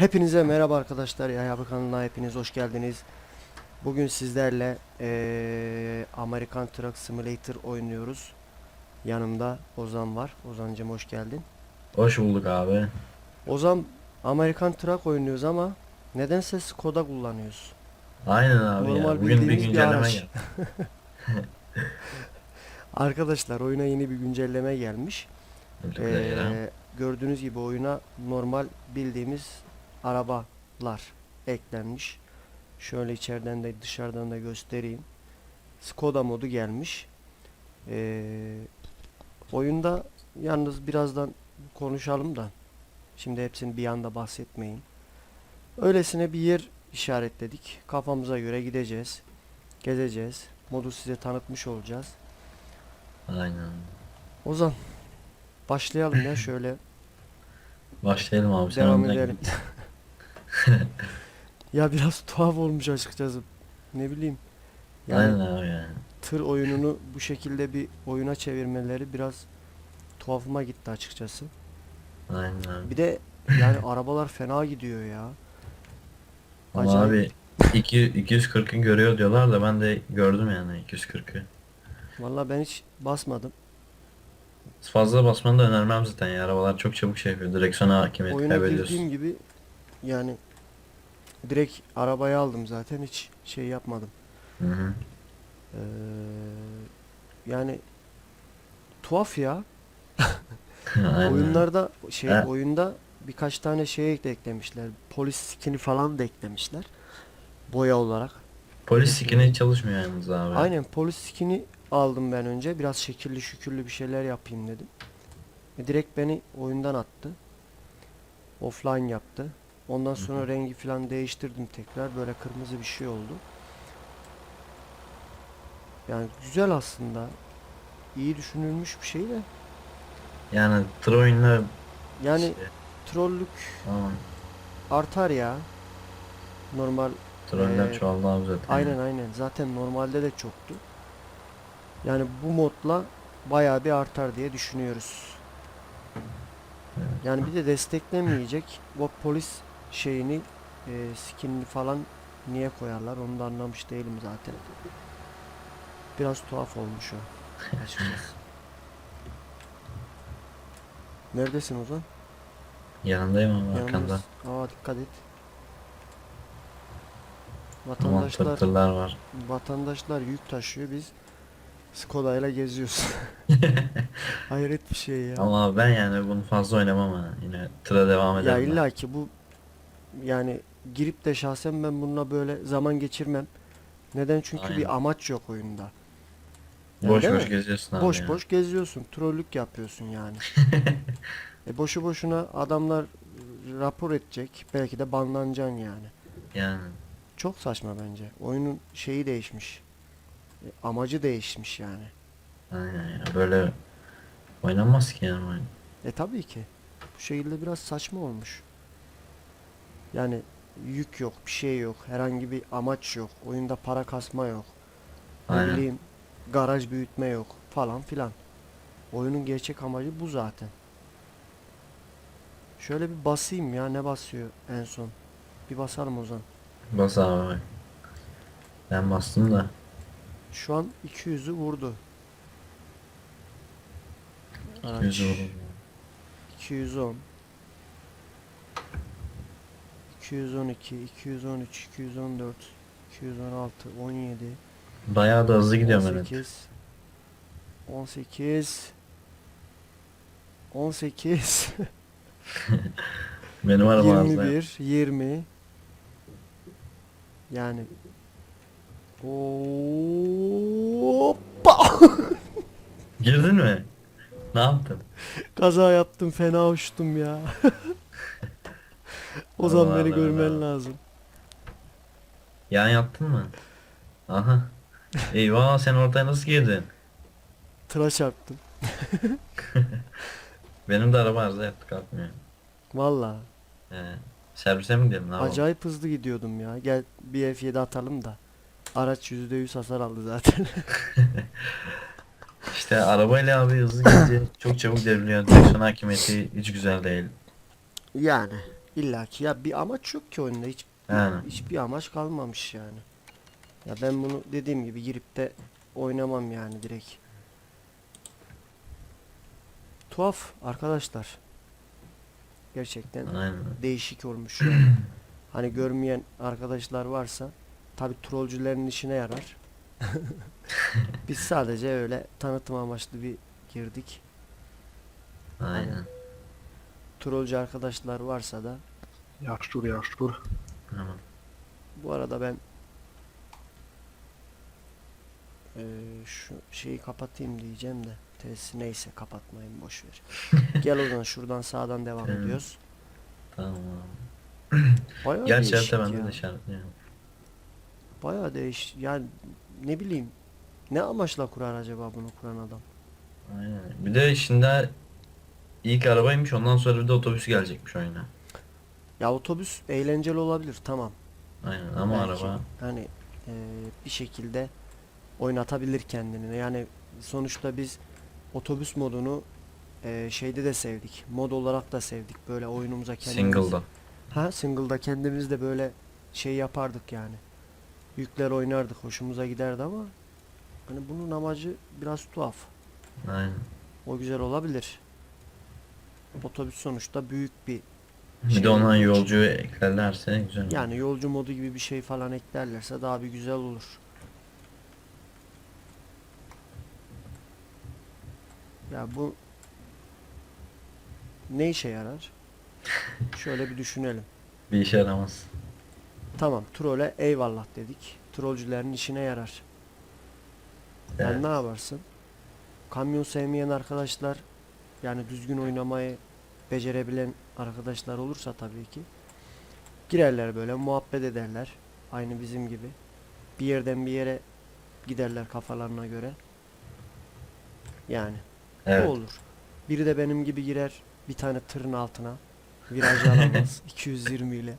Hepinize merhaba arkadaşlar. Abi kanalına hepiniz hoş geldiniz. Bugün sizlerle eee, American Truck Simulator oynuyoruz. Yanımda Ozan var. Ozancım hoş geldin. Hoş bulduk abi. Ozan American Truck oynuyoruz ama nedense Skoda kullanıyoruz. Aynen abi Normal ya. Bugün bir bir güncelleme geldi. Arkadaşlar oyuna yeni bir güncelleme gelmiş. Gördüğünüz gibi oyuna normal bildiğimiz arabalar eklenmiş. Şöyle içeriden de dışarıdan da göstereyim. Skoda modu gelmiş. Eee, oyunda yalnız birazdan konuşalım da şimdi hepsini bir anda bahsetmeyin. Öylesine bir yer işaretledik. Kafamıza göre gideceğiz. Gezeceğiz. Modu size tanıtmış olacağız. Aynen. Ozan başlayalım ya şöyle Başlayalım abi. Devam edelim. ya biraz tuhaf olmuş açıkçası. Ne bileyim. Yani Aynen abi ya. tır oyununu bu şekilde bir oyuna çevirmeleri biraz tuhafıma gitti açıkçası. Aynen abi. Bir de yani arabalar fena gidiyor ya. Ama acayip. abi 2 240'ı görüyor diyorlar da ben de gördüm yani 240'ı. Vallahi ben hiç basmadım. Fazla basmanı da önermem zaten ya. Arabalar çok çabuk şey yapıyor. Direksiyona hakimiyet Oyuna kaybediyorsun. girdiğim gibi yani direkt arabayı aldım zaten hiç şey yapmadım. Hı hı. Ee, yani tuhaf ya. Oyunlarda şey He. oyunda birkaç tane şey de eklemişler. Polis skin'i falan da eklemişler. Boya olarak. Polis skin'i çalışmıyor yalnız abi. Aynen polis skin'i aldım ben önce. Biraz şekilli şükürlü bir şeyler yapayım dedim. E, direkt beni oyundan attı. Offline yaptı. Ondan sonra rengi falan değiştirdim tekrar. Böyle kırmızı bir şey oldu. Yani güzel aslında. İyi düşünülmüş bir şey de. Yani oyunları Yani işte, trollük tamam. artar ya. Normal Troller Ee, çoğaldı abi zaten. aynen aynen zaten normalde de çoktu. Yani bu modla bayağı bir artar diye düşünüyoruz. Evet. Yani bir de desteklemeyecek bu polis şeyini e, skinini falan niye koyarlar onu da anlamış değilim zaten. Biraz tuhaf olmuş o açıkçası. Neredesin Ozan? Yanındayım arkanda. Yalnız, aa dikkat et. Vatandaşlar var. Vatandaşlar yük taşıyor biz Skoda ile geziyoruz. Hayret bir şey ya. Ama ben yani bunu fazla oynamam ha. Yine tıra devam Ya ederim. ben. illa ki bu yani girip de şahsen ben bununla böyle zaman geçirmem. Neden? Çünkü Aynen. bir amaç yok oyunda. Yani Boş boş mi? geziyorsun abi Boş ya. boş geziyorsun, trollük yapıyorsun yani. e boşu boşuna adamlar rapor edecek, belki de banlanacaksın yani. Yani Çok saçma bence. Oyunun şeyi değişmiş. E, amacı değişmiş yani. aynen ya böyle oynanmaz ki yani oyun. E tabii ki. Bu şekilde biraz saçma olmuş. Yani yük yok, bir şey yok, herhangi bir amaç yok, oyunda para kasma yok, ne Aynen. bileyim garaj büyütme yok falan filan. Oyunun gerçek amacı bu zaten. Şöyle bir basayım ya ne basıyor en son. Bir basalım o zaman. Bas abi. Ben bastım da. Şu an 200'ü vurdu. Araç. Yüzü vurdu. 210 212 213 214 216 17 Bayağı da hızlı gidiyorum ben. 18 18 18 Benim araba hızlı. 21 20 yani Hoppa Girdin mi? Ne yaptın? Kaza yaptım fena uçtum ya. o zaman Allah beni görmen Allah. lazım. Yan yattın mı? Aha. Eyvah sen ortaya nasıl girdin? Tıra çarptım. Benim de araba arıza yaptı kalkmıyor. Valla. Ee, servise mi gidelim ne yapalım? Acayip hızlı gidiyordum ya. Gel bir F7 atalım da. Araç %100 hasar aldı zaten. İşte arabayla abi hızlı gidince çok çabuk devriliyor. Direksiyon hakimiyeti hiç güzel değil. yani İlla ki ya bir amaç yok ki oyunda hiç Yani. hiçbir amaç kalmamış yani. Ya ben bunu dediğim gibi girip de oynamam yani direkt. Tuhaf arkadaşlar. Gerçekten Aynen. değişik olmuş yani. Hani görmeyen arkadaşlar varsa tabi trollcülerin işine yarar. Biz sadece öyle tanıtım amaçlı bir girdik. Aynen. Trollcü arkadaşlar varsa da Yaştur yaştur. Tamam. bu arada ben eee, şu şeyi kapatayım diyeceğim de tesisi neyse kapatmayın boş ver. Gel o zaman şuradan sağdan devam Tamam. ediyoruz. Tamam. Bayağı Gerçi değişik bende de işaretliyorum. Bayağı değiş yani ne bileyim ne amaçla kurar acaba bunu kuran adam? Aynen. Bir de şimdi ilk arabaymış ondan sonra bir de otobüs gelecekmiş oyuna. Ya otobüs eğlenceli olabilir tamam. Aynen ama Belki. araba Hani eee, bir şekilde oynatabilir kendini. Yani sonuçta biz otobüs modunu eee, şeyde de sevdik. Mod olarak da sevdik. Böyle oyunumuza kendimiz. single'da. Ha single'da kendimiz de böyle şey yapardık yani. Yükler oynardık. Hoşumuza giderdi ama hani bunun amacı biraz tuhaf. Aynen. O güzel olabilir. Otobüs sonuçta büyük bir Bir Şey de ona olduğu için. yolcu eklerlerse güzel olur. yani yolcu modu gibi bir şey falan eklerlerse daha bir güzel olur. Ya bu ne işe yarar? Şöyle bir düşünelim. Bir işe yaramaz. Tamam, trole eyvallah dedik. Trollcülerin işine yarar. Yani Evet. ne yaparsın? Kamyon sevmeyen arkadaşlar yani düzgün oynamayı becerebilen arkadaşlar olursa tabii ki girerler böyle muhabbet ederler. Aynı bizim gibi. Bir yerden bir yere giderler kafalarına göre. Yani Evet. bu olur. Biri de benim gibi girer bir tane tırın altına. Viraj alamaz 220 ile.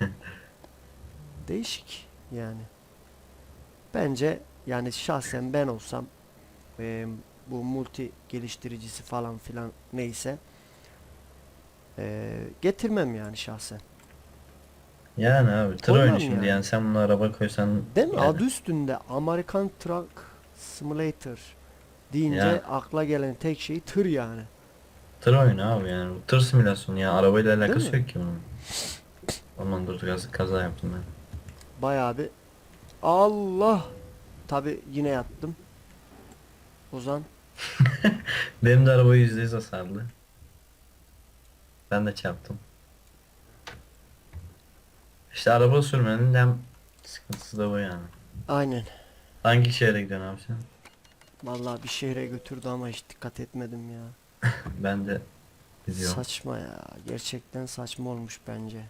Değişik yani. Bence yani şahsen ben olsam eee, bu multi geliştiricisi falan filan neyse eee, getirmem yani şahsen. Yani abi tır Koymam oyunu şimdi yani. yani sen bunu araba koysan Değil mi? yani Adı üstünde American Truck Simulator deyince Ya. akla gelen tek şey tır yani. tır oyunu abi yani bu tır simülasyonu ya arabayla alakası mi? yok ki bunun. Aman dur kaza, kaza yaptım ben. Bayağı bir Allah tabi yine yattım. Ozan Benim de araba %100 hasarlı. Ben de çarptım. İşte araba sürmenin hem sıkıntısı da bu yani. aynen. Hangi şehre gidiyorsun abi sen? Vallahi bir şehre götürdü ama hiç dikkat etmedim ya. Ben de gidiyorum. Saçma ya. Gerçekten saçma olmuş bence.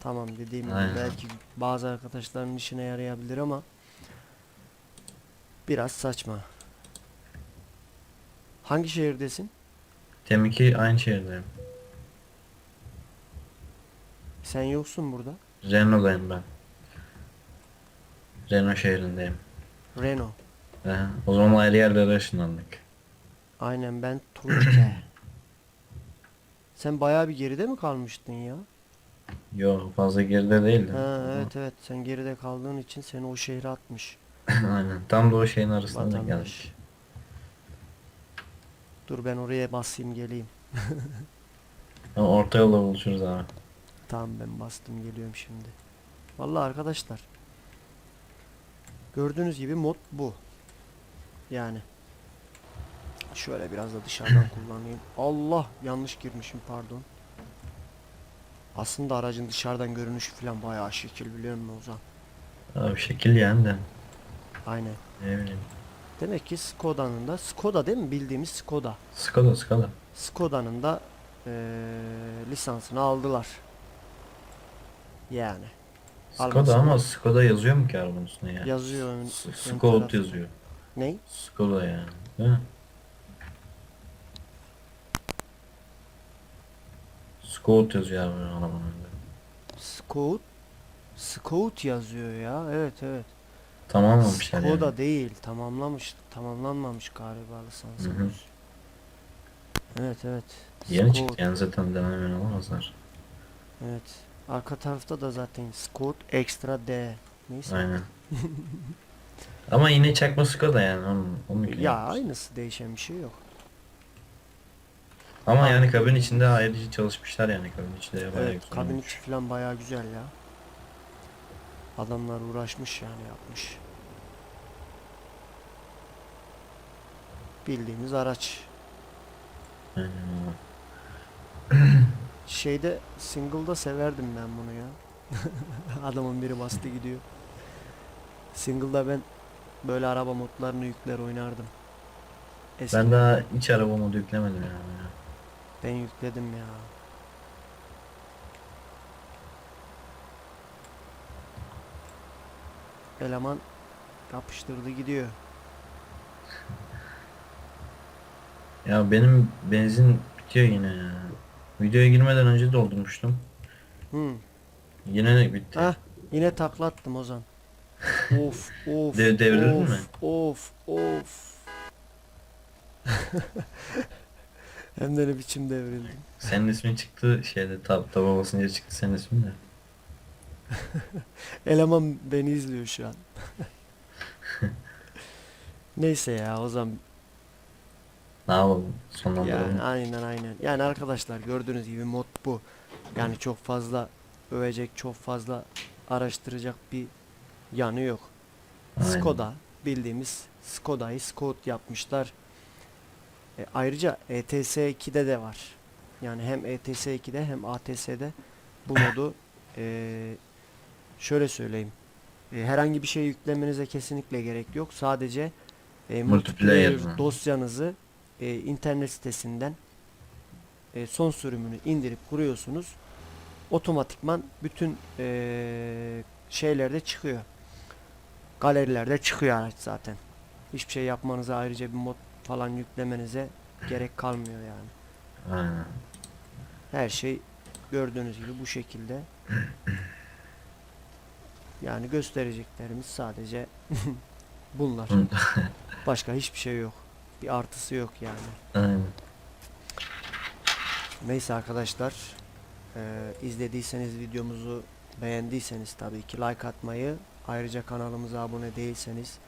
Tamam dediğim gibi Aynen. belki bazı arkadaşların işine yarayabilir ama biraz saçma. Hangi şehirdesin? Temiki aynı şehirdeyim. Sen yoksun burada. Renault'dayım ben. Renault şehrindeyim. Renault. Ee, o zaman ayrı yerlere ışınlandık. Aynen ben Turke. Sen bayağı bir geride mi kalmıştın ya? Yo fazla geride değildi. Ha evet evet sen geride kaldığın için seni o şehre atmış Aynen. Tam da o şeyin arasında geldik. Dur ben oraya basayım geleyim. Orta yolda buluşuruz abi. Tamam ben bastım geliyorum şimdi. Vallahi arkadaşlar. Gördüğünüz gibi mod bu. Yani. Şöyle biraz da dışarıdan kullanayım. Allah yanlış girmişim pardon. Aslında aracın dışarıdan görünüşü falan bayağı şekil biliyor musun Ozan? Abi şekil yani de. Aynen. Ne bileyim. Demek ki Skoda'nın da Skoda değil mi? Bildiğimiz Skoda. Skoda Skoda. Skoda'nın da eee, lisansını aldılar. Yani. Skoda Almasın. ama Skoda yazıyor mu ki arabanın üstüne ya? Yazıyor ön, Skoda yazıyor. Ney? Skoda yani. Değil mi? Skoda yazıyor arabanın önünde. Scout Scout yazıyor ya. Evet evet. Tamamlamışlar yani. değil. Tamamlamış. Tamamlanmamış galiba lisansımız. Evet evet. Yeni Scout, çıktı yani zaten denemeyen olamazlar. Evet. Arka tarafta da zaten Scout Extra D. Neyse. Aynen. Ama yine çakma Skoda yani onun, onun gibi Ya aynısı değişen bir şey yok. Ama yani kabin içinde ayrıca çalışmışlar yani kabin içinde bayağı Evet, güzel kabin olmuş. içi falan bayağı güzel ya. Adamlar uğraşmış yani yapmış. Bildiğimiz araç. Öyle. Şeyde single'da severdim ben bunu ya. Adamın biri bastı gidiyor. Single'da ben böyle araba modlarını yükler oynardım. Eski Ben daha hiç araba modu yüklemedim yani. ben yükledim ya. Eleman yapıştırdı gidiyor. Ya benim benzin bitiyor yine ya. Videoya girmeden önce doldurmuştum. Hı. Yine de bitti. Hah yine taklattım Ozan. Of of. Dev- devirdin of, mi? Of of. Hem de ne biçim devrildim. Senin ismin çıktı şeyde tab taba basınca çıktı senin ismin de. Eleman beni izliyor şu an. Neyse ya o zaman Ne yapalım sonlandıralım. yani aynen aynen. Yani arkadaşlar gördüğünüz gibi mod bu. Yani çok fazla övecek, çok fazla araştıracak bir yanı yok. Aynen. Skoda bildiğimiz Skoda'yı Scout yapmışlar. E, ayrıca ETS 2'de de var. Yani hem ETS 2'de hem ATS'de bu modu e, şöyle söyleyeyim. E, herhangi bir şey yüklemenize kesinlikle gerek yok. Sadece e, multiplayer Multiplayer. dosyanızı e, internet sitesinden e, son sürümünü indirip kuruyorsunuz. Otomatikman bütün e, şeylerde çıkıyor. Galerilerde çıkıyor araç zaten. Hiçbir şey yapmanıza ayrıca bir mod falan yüklemenize gerek kalmıyor yani. Aynen. Her şey gördüğünüz gibi bu şekilde. Yani göstereceklerimiz sadece bunlar. Başka hiçbir şey yok. Bir artısı yok yani. Aynen. Neyse arkadaşlar. eee, izlediyseniz videomuzu beğendiyseniz tabii ki like atmayı ayrıca kanalımıza abone değilseniz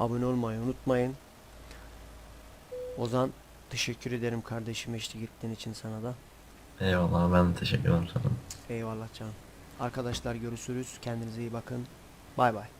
abone olmayı unutmayın. Ozan teşekkür ederim kardeşim eşlik ettiğin için sana da. Eyvallah ben teşekkür ederim sana. Eyvallah canım. Arkadaşlar görüşürüz. Kendinize iyi bakın. Bay bay.